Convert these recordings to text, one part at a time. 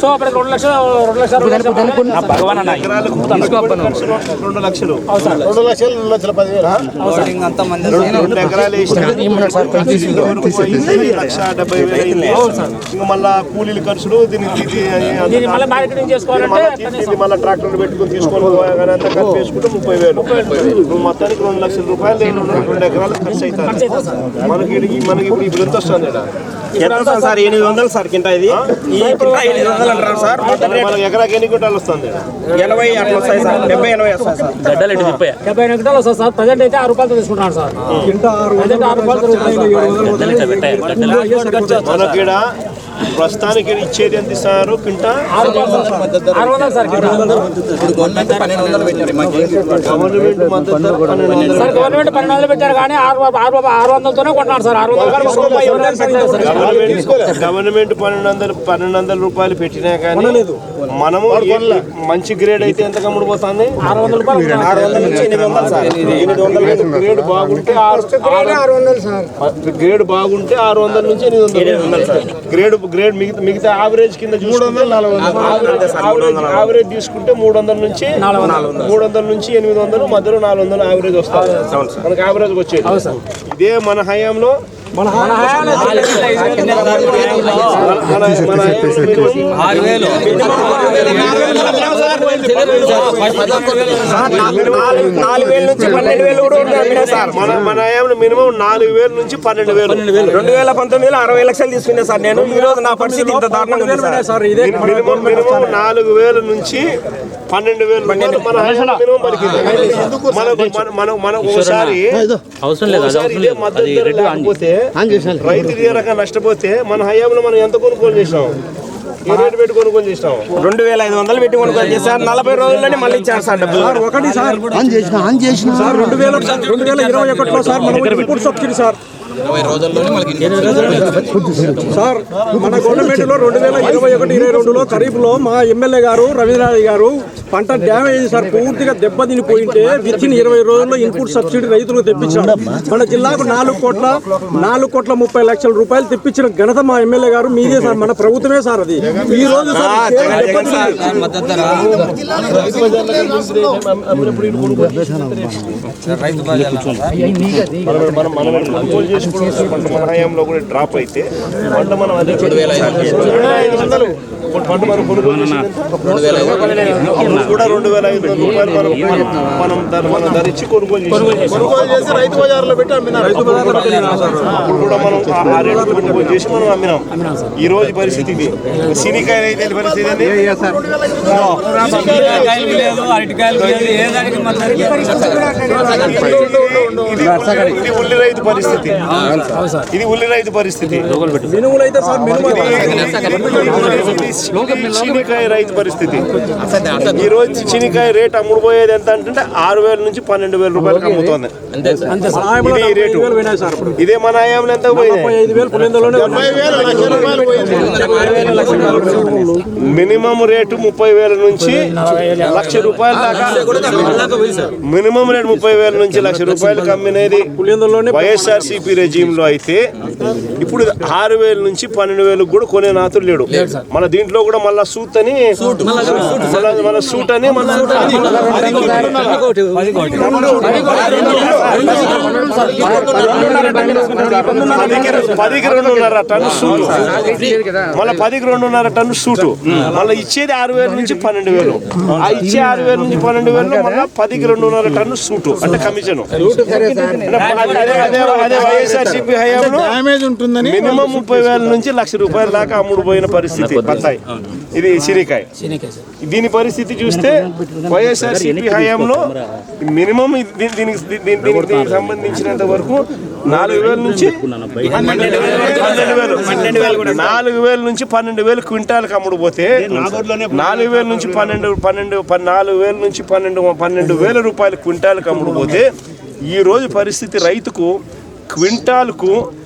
So అప్పుడు రెండు లక్షలు రెండు లక్షల అరవై లక్షలు రెండు లక్షలు రెండు లక్షలు. రెండు లక్షల పదివేలు. రెండు ఎకరాలు వేసిన లక్ష డెబ్బై వేలు అయింది. ఇంకా మళ్ళా కూలీల ఖర్చులు దీనికి మళ్ళీ మార్కెటింగ్ చేసుకోవాలంటే మళ్ళా తీసుకెళ్ళి మళ్ళీ ట్రాక్టర్ పెట్టుకుని తీసుకొని అంతా వేసుకుంటే ముప్పై వేలు. మొత్తానికి రెండు లక్షల రూపాయలు రెండు రెండు ఎకరాలు ఖర్చు అవుతాయి మనకి ఇది- మనకి ఇప్పుడు ఇప్పుడు ఎంత వస్తుంది? ఎంత సార్? ఎనిమిది వందలు సార్ కింట ఇది. ఈ ఎనిమిది వందలు అంటారు సార్. మనకి ఎకరాకి ఎన్ని క్వింటాలు వస్తుంది? ఎనభై అట్లా వస్తాయి సార్. డెబ్బై ఎనభై వస్తాయి సార్. డెబ్బై ఎనిమిది గంటలు వస్తుంది సార్. ప్రజెంట్ అయితే ఆరు రూపాయలతో తీసుకుంటున్నాడు సార్. ఆరు రూపాయలతో మనకి ప్రస్తుతానికి ఇచ్చేది ఎంత సార్ కిలో. గవర్నమెంట్ గవర్నమెంట్ పన్నెండు వందలు పెట్టారు కానీ ఆరు వందలతోనే కొట్టినాడు సార్. ఆరు వందలు. గవర్నమెంట్ పన్నెండు వందలు పన్నెండు వందల రూపాయలు పెట్టినా కానీ మనము మంచి గ్రేడ్ అయితే ఎంత కమ్ముడిపోతుంది ఆరు వందల రూపాయలు కొట్టినాడు. ఆరు వందల గ్రేడ్ బాగుంటే గ్రేడ్ బాగుంటే ఆరు వందల నుంచి ఎనిమిది వందలు సార్. గ్రేడ్ గ్రేడ్ మిగతా మిగతా యావరేజ్ కింద మూడు వందలు నాలుగు వందలు యావరేజ్ తీసుకుంటే మూడు వందల నుంచి మూడు వందల. నుంచి ఎనిమిది వందలు మధ్యలో నాలుగు వందలు యావరేజ్ వస్తుంది మనకి యావరేజ్ వచ్చేది. ఇదే మన హయాంలో నాలుగు వేల నుంచి పన్నెండు వేలు కూడా సార్ మన మన మినిమం నాలుగు వేల నుంచి పన్నెండు వేలు రెండు వేల పంతొమ్మిదిలో అరవై లక్షలు తీసుకున్నా సార్ నేను ఈ రోజు నా పరిస్థితి ఇంత దారుణంగా ఉంది సార్ మినిమం మినిమం నాలుగు వేల నుంచి పన్నెండు వేలు మన మినిమం పలికింది మనకు మన- మన మన ఒకసారి ఒకసారి ఇదే మద్దతు లేకపోతే రైతు ఇదే రకంగా నష్టపోతే మన హయాంలో మనం ఎంత కొనుగోలు చేసినాం? ఏ రేటు పెట్టి కొనుగోలు చేసినాం? రెండు వేల ఐదు వందలు పెట్టి కొనుగోలు చేశారు నలభై రోజుల్లోనే మళ్ళీ ఇచ్చారు సార్ డబ్బులు. ఒకటి సార్. ఆన్ చేసిన ఆన్ చేసిన. సార్ రెండు వేల రెండు వేల ఇరవై ఒకటిలో సార్ మనం ఇన్పుట్ సబ్సిడీ సార్. సార్ మన రెండు వేల ఇరవై ఒకటి ఇరవై రెండులో ఖరీఫ్లో మా ఎమ్మెల్యే గారు రవీంద్రనాథ్ గారు పంట డ్యామేజ్ సార్ పూర్తిగా దెబ్బతిని పోయింటే విత్ ఇన్ ఇరవై రోజుల్లో ఇన్పుట్ సబ్సిడీ రైతులకు తెప్పించాడు మన జిల్లాకు నాలుగు కోట్ల నాలుగు కోట్ల ముప్పై లక్షల రూపాయలు తెప్పించిన ఘనత మా ఎమ్మెల్యే గారు మీదే సార్ మన ప్రభుత్వమే సార్ అది. ఈ రోజు కూడా డ్రాప్ అయితే పంట మనం అదే పంట మనం కొనుగోలు కూడా రెండు వేల ఐదు వందల రూపాయలు మనం మనం ధర- మనం ధరించి కొనుగోలు చేసి కొనుగోలు చేసి రైతు బజార్లో పెట్టి అప్పుడు కూడా మనం ఆ- ఆ రేటు కొనుగోలు చేసి మనం అమ్మినాం. ఈ రోజు పరిస్థితి ఇది. సినికాయ అయితే పరిస్థితి? ఇది ఇది ఉల్లి రైతు పరిస్థితి. ఇది ఉల్లి రైతు పరిస్థితి. రైతు పరిస్థితి. ఈ రోజు చీనికాయ రేట్ అమ్ముడు పోయేది ఎంత అంటే ఆరు వేల నుంచి పన్నెండు వేల రూపాయలకు అమ్ముతోంది. ఇది రేటు. మన హయాంలో ఎంత రూపాయలు మినిమం రేటు ముప్పై వేల నుంచి లక్ష రూపాయల దాకా. మినిమం రేటు ముప్పై వేల నుంచి లక్ష రూపాయలకు అమ్మినది పులిందలోనే వైఎస్ఆర్ సిపి రెజీమ్లో అయితే ఇప్పుడు ఆరు వేల నుంచి పన్నెండు వేలకు కూడా కొనే నాతులు లేడు. మన దీంట్లో కూడా మళ్ళా సూట్. అని మళ్ళా- మన సూట్ అని మన పదికి రెండున్నర టన్ను సూటు మళ్ళీ పదికి రెండున్నర టన్ను సూటు మళ్ళీ ఇచ్చేది ఆరు వేల నుంచి పన్నెండు వేలు ఆ ఇచ్చే ఆరు వేల నుంచి పన్నెండు వేలు మళ్ళీ పదికి రెండున్నర టన్ను సూటు అంటే కమిషన్ అదే హయాంలో డ్యామేజ్ ఉంటుందని మినిమం ముప్పై వేల నుంచి లక్ష రూపాయల దాకా అమ్ముడు పోయిన పరిస్థితి బత్తాయి ఇది సిరికాయ దీని పరిస్థితి చూస్తే వైఎస్ఆర్ సిపి హయాంలో మినిమం దీనికి దీనికి సంబంధించినంత వరకు నాలుగు వేల నుంచి నాలుగు వేల నుంచి పన్నెండు వేలు క్వింటాల్కి అమ్ముడు పోతే నాలుగు వేల నుంచి పన్నెండు పన్నెండు పన్- నాలుగు వేల నుంచి పన్నెండు పన్నెండు వేల రూపాయలు క్వింటాల్కి అమ్ముడు పోతే ఈ రోజు పరిస్థితి రైతుకు క్వింటాల్కు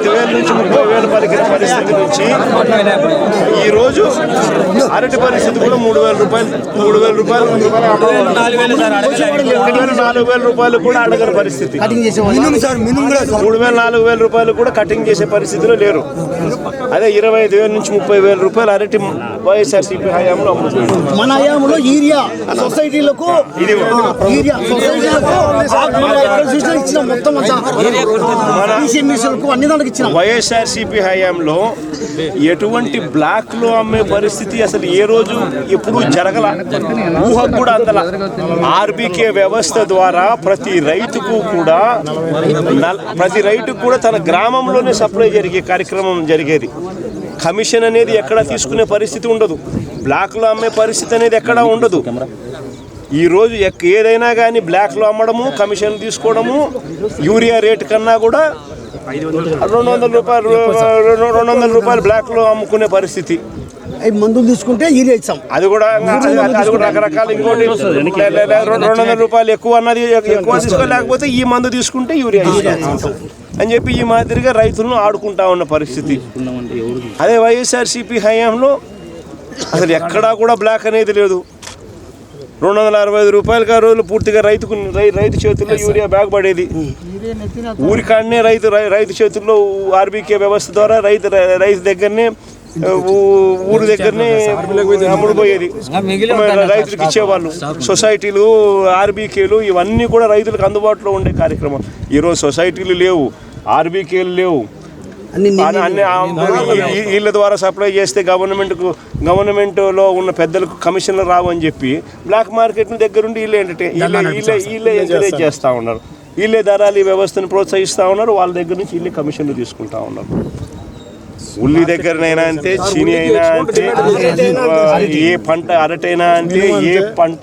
ఐదు వేల నుంచి ముప్పై వేలు పలికిన పరిస్థితి నుంచి ఈ రోజు అరటి పరిస్థితి కూడా మూడు వేల రూపాయలు మూడు వేల రూపాయలు. నాలుగు వేల రూపాయలు కూడా అడగని పరిస్థితి. మూడు వేల నాలుగు వేల రూపాయలు కూడా కటింగ్ చేసే పరిస్థితిలో లేరు. అదే ఇరవై ఐదు వేల నుంచి ముప్పై వేల రూపాయలు అరటి వైఎస్ఆర్ సిపి హయాంలో అమ్ముతుంది మన హయాంలో ఏరియా సొసైటీలకు చూసినా ఇచ్చిన మొత్తం అన్ని దానికి ఇచ్చిన. వైఎస్ఆర్ సిపి హయాంలో ఎటువంటి బ్లాక్లో అమ్మే పరిస్థితి అసలు ఏ రోజు ఎప్పుడు జరగల ఊహకు కూడా అందల. ఆర్బీకే వ్యవస్థ ద్వారా ప్రతి రైతుకు కూడా ప్రతి రైతుకు కూడా తన గ్రామంలోనే సప్లై జరిగే కార్యక్రమం జరిగేది. కమిషన్ అనేది ఎక్కడ తీసుకునే పరిస్థితి ఉండదు. బ్లాక్లో అమ్మే పరిస్థితి అనేది ఎక్కడా ఉండదు. ఈ రోజు ఎక్- ఏదైనా కానీ బ్లాక్లో అమ్మడము కమిషన్ తీసుకోవడము యూరియా రేట్ కన్నా కూడా రెండు వందల రూపాయలు రెండు రెండు వందల రూపాయలు బ్లాక్లో అమ్ముకునే పరిస్థితి. మందులు తీసుకుంటే ఏరియా ఇచ్చాం అది కూడా అది కూడా రకరకాల ఇంకోటి రెండు రెండు వందల రూపాయలు ఎక్కువ అన్నది ఎక్కువ తీసుకోలేకపోతే ఈ మందు తీసుకుంటే యూరియా అని చెప్పి ఈ మాదిరిగా రైతులను ఆడుకుంటా ఉన్న పరిస్థితి. అదే వైఎస్ఆర్ సిపి హయాంలో అసలు ఎక్కడా కూడా బ్లాక్ అనేది లేదు. రెండు వందల అరవై ఐదు రూపాయలకి ఆ రోజులు పూర్తిగా రైతుకు రైతు చేతుల్లో యూరియా బ్యాగ్ పడేది. ఊరికాడనే రైతు రైతు చేతుల్లో ఆర్బీకే వ్యవస్థ ద్వారా రైతు రైతు దగ్గరనే ఊరి దగ్గరనే అమ్ముడుపోయేది రైతులకు ఇచ్చేవాళ్ళు. సొసైటీలు ఆర్బీకేలు ఇవన్నీ కూడా రైతులకు అందుబాటులో ఉండే కార్యక్రమం. ఈరోజు సొసైటీలు లేవు. ఆర్బీకేలు లేవు. ఈ- ఈ- వీళ్ళ ద్వారా సప్లై చేస్తే గవర్నమెంట్కు గవర్నమెంట్లో ఉన్న పెద్దలకు కమిషన్లు రావు అని చెప్పి బ్లాక్ మార్కెట్ దగ్గరుండి వీళ్ళే ఎంటర్టైన్ వీళ్ళే ఎంకరేజ్ చేస్తూ ఉన్నారు. వీళ్ళే దళాలి వ్యవస్థను ప్రోత్సహిస్తూ ఉన్నారు. వాళ్ళ దగ్గర నుంచి వీళ్ళే కమిషన్లు తీసుకుంటా ఉన్నారు. ఉల్లి దగ్గరనైనా అంతే చీని అయినా అంతే ఏ పంట అరటైనా అంటే ఏ పంట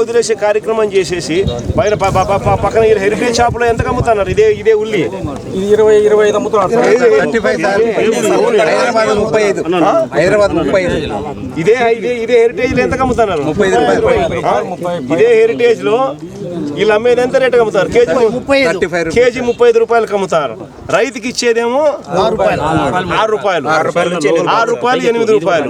వదిలేసే కార్యక్రమం చేసేసి బయట ప- ప- ప- పక్కన ఈ హెరిటేజ్ షాపులో ఎంత అమ్ముతున్నారు ఇదే ఇదే ఉల్లి. ఇది ఇరవై ఇరవై ఐదు అమ్ముతున్నారు ఇదే ఇదే ఇదే హెరిటేజ్లో ఎంత అమ్ముతున్నారు? ఇదే హెరిటేజ్లో వీళ్ళు అమ్మేది ఎంత రేట్ అమ్ముతారు కేజీ కేజీ ముప్పై ఐదు రూపాయలకు అమ్ముతారు రైతుకి ఇచ్చేదేమో ఆరు రూపాయలు. ఆరు రూపాయలు. ఆరు రూపాయలు. ఎనిమిది రూపాయలు.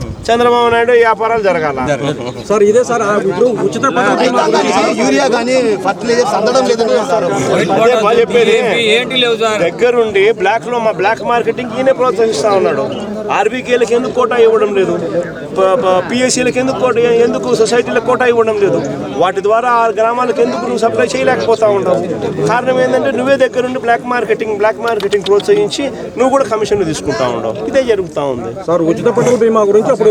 చంద్రబాబు నాయుడు వ్యాపారాలు జరగాల. సార్ ఇదే సార్ ఇప్పుడు ఉచిత యూరియా కానీ ఫర్టిలైజర్స్ అందడం లేదని చెప్పేది దగ్గరుండి బ్లాక్లో మా బ్లాక్ మార్కెటింగ్ ఈయనే ప్రోత్సహిస్తా ఉన్నాడు. ఆర్బీకేలకు ఎందుకు కోటా ఇవ్వడం లేదు? పిఎస్సీలకు ఎందుకు కోట ఎందుకు సొసైటీలకు కోటా ఇవ్వడం లేదు? వాటి ద్వారా ఆ గ్రామాలకు ఎందుకు నువ్వు సప్లై చేయలేకపోతా ఉండవు కారణం ఏంటంటే నువ్వే దగ్గరుండి బ్లాక్ మార్కెటింగ్ బ్లాక్ మార్కెటింగ్ ప్రోత్సహించి నువ్వు కూడా కమిషన్లు తీసుకుంటా ఉండవు. ఇదే జరుగుతూ ఉంది. సార్ ఉచిత పంటల బీమా గురించి అప్పుడు